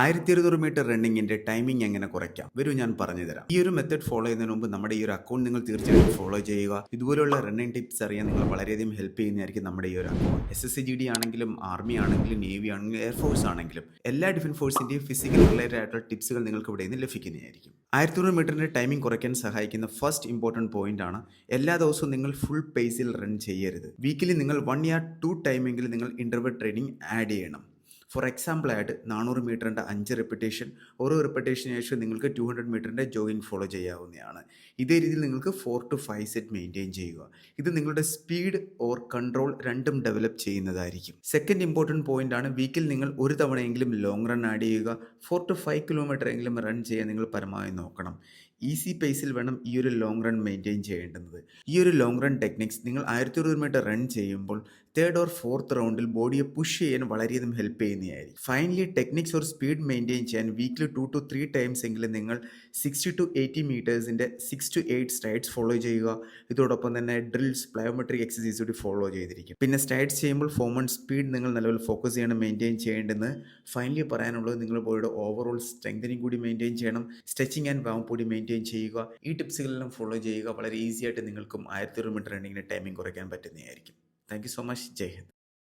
ആയിരത്തി ഇരുന്നൂറ് metre റണ്ണിങ്ങിന്റെ timing എങ്ങനെ കുറയ്ക്കാം? വരൂ ഞാൻ പറഞ്ഞു തരാം. ഈ ഒരു മെത്തഡ് ഫോളോ ചെയ്യുന്നതിന് മുമ്പ് നമ്മുടെ ഈ ഒരു അക്കൗണ്ട് നിങ്ങൾ തീർച്ചയായും ഫോളോ ചെയ്യുക. ഇതുപോലുള്ള റണ്ണിങ് ടിപ്സ് അറിയാൻ നിങ്ങൾ വളരെയധികം ഹെൽപ്പ് ചെയ്യുന്നതായിരിക്കും നമ്മുടെ ഈ ഒരു account S S C G D ആണെങ്കിലും ആർമി ആണെങ്കിലും നേവി ആണെങ്കിലും എയർഫോഴ്സ് ആണെങ്കിലും എല്ലാ ഡിഫൻസ് ഫോഴ്സിന്റെയും ഫിസിക്കൽ റിലേറ്റഡ് ആയിട്ടുള്ള ടിപ്സുകൾ നിങ്ങൾക്ക് ഇവിടെ നിന്ന് ലഭിക്കുന്നതായിരിക്കും. ആയിരത്തി ഇരുന്നൂറ് മീറ്ററിന്റെ ടൈമിംഗ് കുറയ്ക്കാൻ സഹായിക്കുന്ന ഫസ്റ്റ് ഇമ്പോർട്ടന്റ് പോയിന്റ് ആണ് എല്ലാ ദിവസവും നിങ്ങൾ ഫുൾ പേസിൽ റൺ ചെയ്യരുത്. വീക്കിലി നിങ്ങൾ വൺ ഇയർ ടു ടൈമെങ്കിലും നിങ്ങൾ ഇന്റർവൽ ട്രെയിനിങ് ആഡ് ചെയ്യണം. ഫോർ എക്സാമ്പിൾ ആയിട്ട് നാനൂറ് മീറ്ററിന്റെ അഞ്ച് റെപ്പിറ്റേഷൻ ഓരോ റെപ്പിറ്റേഷന് ശേഷം നിങ്ങൾക്ക് ടു ഹൺഡ്രഡ് മീറ്ററിന്റെ ജോഗിങ് ഫോളോ ചെയ്യാവുന്നതാണ്. ഇതേ രീതിയിൽ നിങ്ങൾക്ക് four to five set maintain ചെയ്യുക. ഇത് നിങ്ങളുടെ സ്പീഡ് ഓർ കൺട്രോൾ രണ്ടും ഡെവലപ്പ് ചെയ്യുന്നതായിരിക്കും. സെക്കൻഡ് ഇമ്പോർട്ടന്റ് പോയിന്റ് ആണ് വീക്കിൽ നിങ്ങൾ ഒരു തവണയെങ്കിലും ലോങ് റൺ ആഡ് ചെയ്യുക. ഫോർ ടു ഫൈവ് കിലോമീറ്റർ എങ്കിലും റൺ ചെയ്യാൻ നിങ്ങൾ പരമാവധി നോക്കണം. ഈസി പേസിൽ വേണം ഈ ഒരു ലോങ് റൺ മെയിന്റെയിൻ ചെയ്യേണ്ടത് ഈ ഒരു ലോങ് റൺ ടെക്നിക്സ് നിങ്ങൾ ആയിരത്തി ഇരുപത് മീറ്റർ റൺ ചെയ്യുമ്പോൾ തേർഡ് ഓർ ഫോർത്ത് റൗണ്ടിൽ ബോഡിയെ പുഷ് ചെയ്യാൻ വളരെയധികം ഹെൽപ്പ് ചെയ്യുന്നതായിരിക്കും. ഫൈനലി ടെക്നിക്സ് ഒരു സ്പീഡ് മെയിന്റെയിൻ ചെയ്യാൻ weekly two two three times എങ്കിലും നിങ്ങൾ sixty to eighty മീറ്റേഴ്സിന്റെ six to eight strides follow ചെയ്യുക. ഇതോടൊപ്പം തന്നെ ഡ്രിൽസ് പ്ലയോമെട്രിക് എക്സസൈസ് കൂടി ഫോളോ ചെയ്തിരിക്കും. പിന്നെ സ്ട്രൈഡ്സ് ചെയ്യുമ്പോൾ ഫോം ആൻഡ് സ്പീഡ് നിങ്ങൾ നിലവിൽ ഫോക്കസ് ചെയ്യണം മെയിന്റെയിൻ ചെയ്യേണ്ടതെന്ന് ഫൈനലി പറയാനുള്ളത് നിങ്ങൾ ബോഡിയുടെ ഓവറോൾ സ്ട്രെങ്തനിങ് കൂടി മെയിന്റെയിൻ ചെയ്യണം. സ്ട്രെച്ചിങ് ആൻഡ് വാം കൂടി മെയിന്റെയിൻ ചെയ്യുക. ഈ ടിപ്സുകളെല്ലാം ഫോളോ ചെയ്യുക. വളരെ ഈസി ആയിട്ട് നിങ്ങൾക്കും ആയിരത്തി ഒരു മീറ്റർ റണ്ണിങ്ങിന്റെ ടൈമിംഗ് കുറയ്ക്കാൻ പറ്റുന്നതായിരിക്കും. Thank you so much Jai Hind.